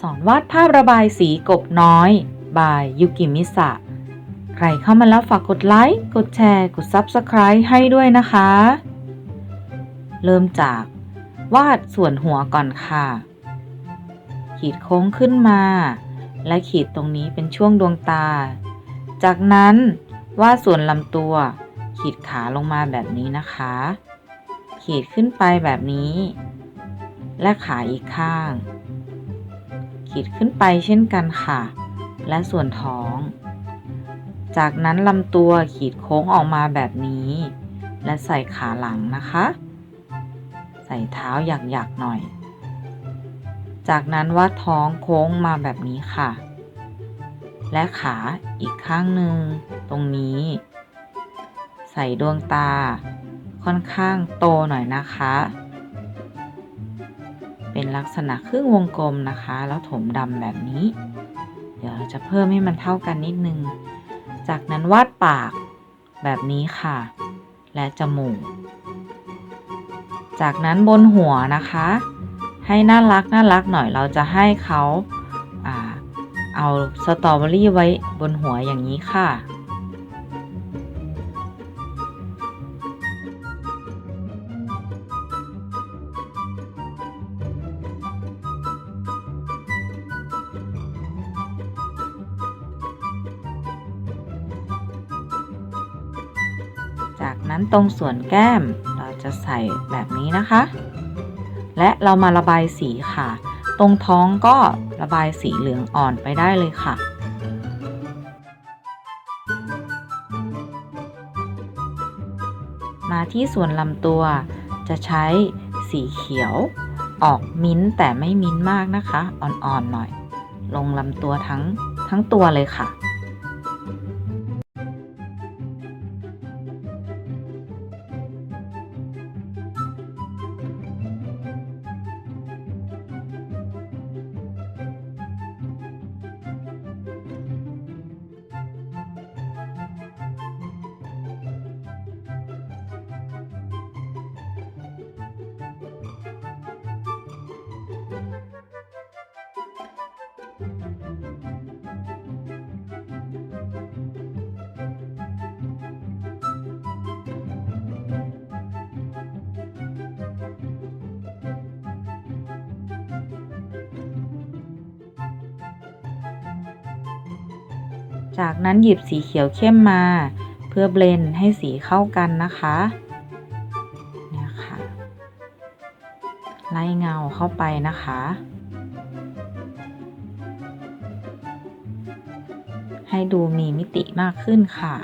สอนวาดภาพระบายสีกบน้อย บายยุกิมิสะ ใครเข้ามาแล้วฝากกดไลค์ กดแชร์ กด Subscribe ให้ด้วยนะคะ เริ่มจากวาดส่วนหัวก่อนค่ะ ขีดโค้งขึ้นมา และขีดตรงนี้เป็นช่วงดวงตา จากนั้นวาดส่วนลำตัว ขีดขาลงมาแบบนี้นะคะ ขีดขึ้นไปแบบนี้ และขาอีกข้าง ขีดขึ้นไปเช่นกันค่ะ และส่วนท้อง จากนั้นลำตัวขีดโค้งออกมาแบบนี้ และใส่ขาหลังนะคะ ใส่เท้าหยักๆหน่อย จากนั้นวาดท้องโค้งมาแบบนี้ค่ะ และขาอีกข้างหนึ่งตรงนี้ ใส่ดวงตา ค่อนข้างโตหน่อยนะคะ ลักษณะครึ่งวงกลมนะคะ แล้วถมดำแบบนี้ เดี๋ยวเราจะเพิ่มให้มันเท่ากันนิดนึง จากนั้นวาดปากแบบนี้ค่ะ และจมูก จากนั้นบนหัวนะคะ ให้น่ารักน่ารักหน่อยเราจะให้เขาอ่าเอาสตรอเบอรี่ไว้บนหัวอย่างนี้ค่ะ จากนั้นตรงส่วนแก้มเราจะใส่แบบนี้นะคะ และเรามาระบายสีค่ะ ตรงท้องก็ระบายสีเหลืองอ่อนไปได้เลยค่ะมาที่ส่วนลำตัวจะใช้สีเขียว ออกมิ้นแต่ไม่มิ้นมากนะคะ อ่อนๆหน่อย ลงลำตัวทั้งทั้งตัวเลยค่ะ จากนั้นหยิบสีเขียวเข้มมา เพื่อเบลนให้สีเข้ากันนะคะเนี่ยค่ะไล่เงาเข้าไปนะคะ ให้ดูมีมิติมากขึ้นค่ะ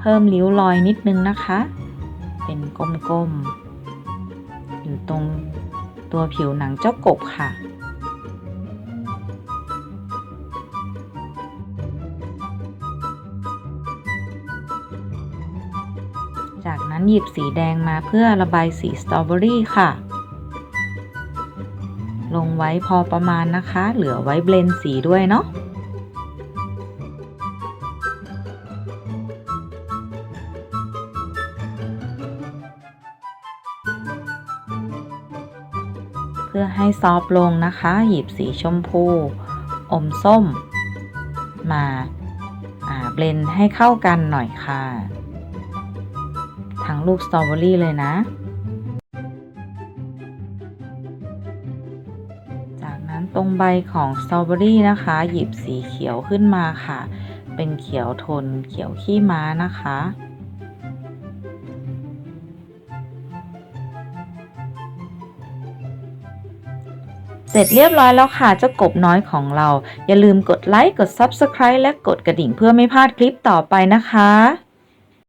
เพิ่มริ้วรอยนิดนึงนะคะ เป็นกลมๆ อยู่ตรงตัวผิวหนังเจ้ากบค่ะ จากนั้นหยิบสีแดงมาเพื่อระบายสีสตรอเบอรี่ค่ะ ลงไว้พอประมาณนะคะ เหลือไว้เบลนสีด้วยเนาะ พื่อให้ซอฟลงนะคะ หยิบสีชมพู อมส้ม มาเบลนให้เข้ากันหน่อยค่ะ ทั้งลูกสตรอเบอรี่เลยนะ จากนั้นตรงใบของสตรอเบอรี่นะคะ หยิบสีเขียวขึ้นมาค่ะ เป็นเขียวทนเขียวขี้ม้านะคะ เสร็จเรียบร้อยแล้วค่ะเจ้ากบน้อยของเรา อย่าลืมกดไลค์กด Subscribe และกดกระดิ่งเพื่อไม่พลาดคลิปต่อไปนะคะ